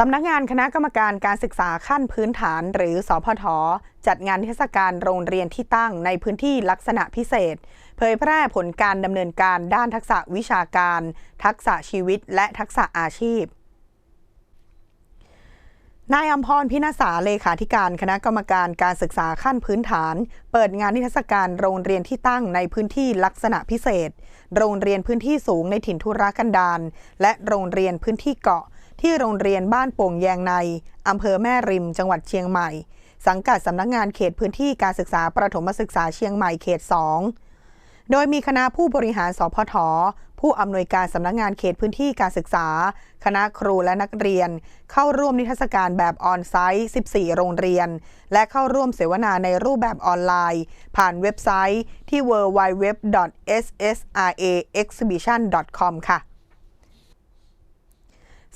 สำนักงานคณะกรรมการการศึกษาขั้นพื้นฐานหรือสพทจัดงานเทศกาลโรงเรียนที่ตั้งในพื้นที่ลักษณะพิเศษ เผยแพร่ผลการดำเนินการด้านทักษะวิชาการ ทักษะชีวิต และทักษะอาชีพนายอัมพรพินาศาเลขาธิการคณะกรรมการการศึกษาขั้นพื้นฐาน เปิดงานนิทรรศการโรงเรียนที่ตั้งในพื้นที่ลักษณะพิเศษ โรงเรียนพื้นที่สูงในถิ่นทุรกันดารและโรงเรียนพื้นที่เกาะ ที่โรงเรียนบ้านโป่งแยงในอำเภอแม่ริม จังหวัดเชียงใหม่ สังกัดสำนักงงานเขตพื้นที่การศึกษาประถมศึกษาเชียงใหม่เขต 2 โดยมีคณะผู้บริหารสพทผู้อำนวยการสำนักงงานเขตพื้นที่การศึกษา คณะครูและนักเรียน เข้าร่วมนิทรรศการแบบออนไซต์ 14 โรงเรียน และเข้าร่วมเสวนาในรูปแบบออนไลน์ ผ่านเว็บไซต์ที่ www.ssraexhibition.com ค่ะ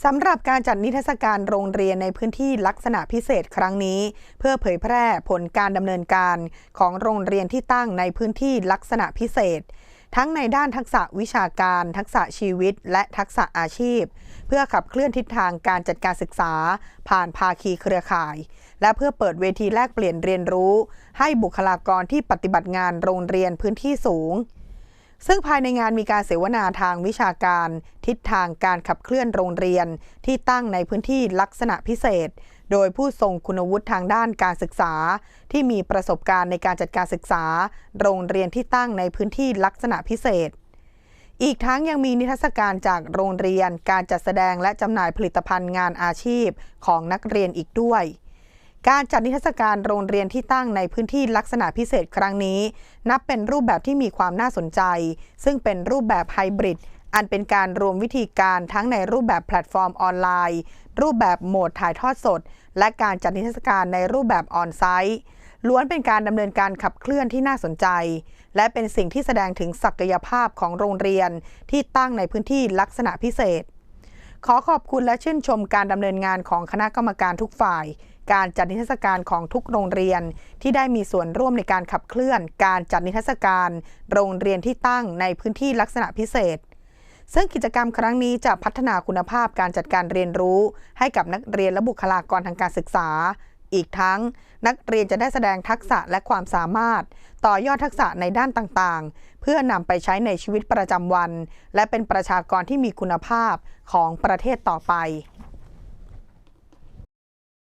สำหรับการจัดนิทรรศการโรงเรียนในพื้นที่ลักษณะพิเศษครั้งนี้ เพื่อเผยแพร่ผลการดำเนินการของโรงเรียนที่ตั้งในพื้นที่ลักษณะพิเศษ ทั้งในด้านทักษะวิชาการ ทักษะชีวิต และทักษะอาชีพ เพื่อขับเคลื่อนทิศทางการจัดการศึกษา ผ่านภาคีเครือข่าย และเพื่อเปิดเวทีแลกเปลี่ยนเรียนรู้ ให้บุคลากรที่ปฏิบัติงานโรงเรียนพื้นที่สูง ซึ่งภายในงานมีการเสวนาทางวิชาการ ทิศทางการขับเคลื่อนโรงเรียน ที่ตั้งในพื้นที่ลักษณะพิเศษ โดยผู้ทรงคุณวุฒิทางด้านการศึกษา ที่มีประสบการณ์ในการจัดการศึกษา โรงเรียนที่ตั้งในพื้นที่ลักษณะพิเศษ อีกทั้งยังมีนิทรรศการจากโรงเรียน การจัดแสดงและจำหน่ายผลิตภัณฑ์งานอาชีพของนักเรียนอีกด้วย การจัดนิทรรศการโรงเรียนที่ตั้งในพื้นที่ลักษณะพิเศษครั้งนี้ นับเป็นรูปแบบที่มีความน่าสนใจ ซึ่งเป็นรูปแบบไฮบริดอันเป็นการรวมวิธีการทั้งในรูปแบบแพลตฟอร์มออนไลน์ รูปแบบโหมดถ่ายทอดสด และการจัดนิทรรศการในรูปแบบออนไซต์ล้วนเป็นการดำเนินการขับเคลื่อนที่น่าสนใจ และเป็นสิ่งที่แสดงถึงศักยภาพของโรงเรียนที่ตั้งในพื้นที่ลักษณะพิเศษ ขอขอบคุณและชื่นชมการดำเนินงานของคณะกรรมการทุกฝ่าย การจัดนิทรรศการของทุกโรงเรียน ที่ได้มีส่วนร่วมในการขับเคลื่อน การจัดนิทรรศการ โรงเรียนที่ตั้งในพื้นที่ลักษณะพิเศษ ซึ่งกิจกรรมครั้งนี้จะพัฒนาคุณภาพการจัดการเรียนรู้ ให้กับนักเรียนและบุคลากรทางการศึกษา อีกทั้ง นักเรียนจะได้แสดงทักษะและความสามารถ ต่อยอดทักษะในด้านต่างๆ เพื่อนำไปใช้ในชีวิตประจำวัน และเป็นประชากรที่มีคุณภาพของประเทศต่อไป